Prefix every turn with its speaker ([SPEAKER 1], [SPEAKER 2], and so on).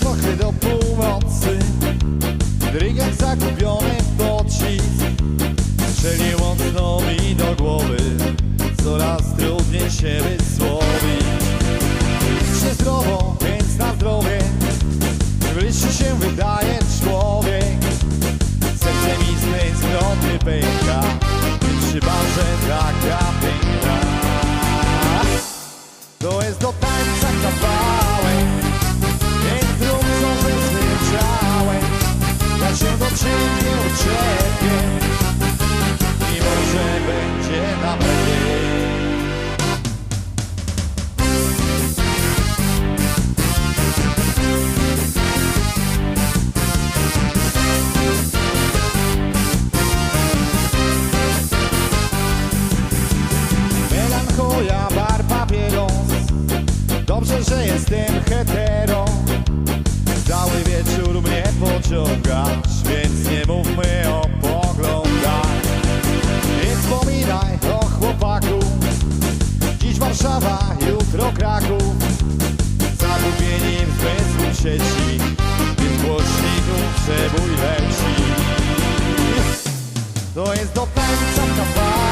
[SPEAKER 1] Trochę do północy. Drygiak zagubiony w pocisk Strzelił mocno mi do głowy. Coraz trudniej się wysłowić. Się zdrowo, więc na zdrowie. Bliższy się wydaje człowiek. Serce mi z tęsknoty pęka. Przy barze taka piękna To jest do tańca ciebie I może będzie nam lepiej bar, papieros Dobrze, że jestem hetero. Cały wieczór mnie pociągasz Więc sieci Tym głośników przebój leci. To jest do tańca kawał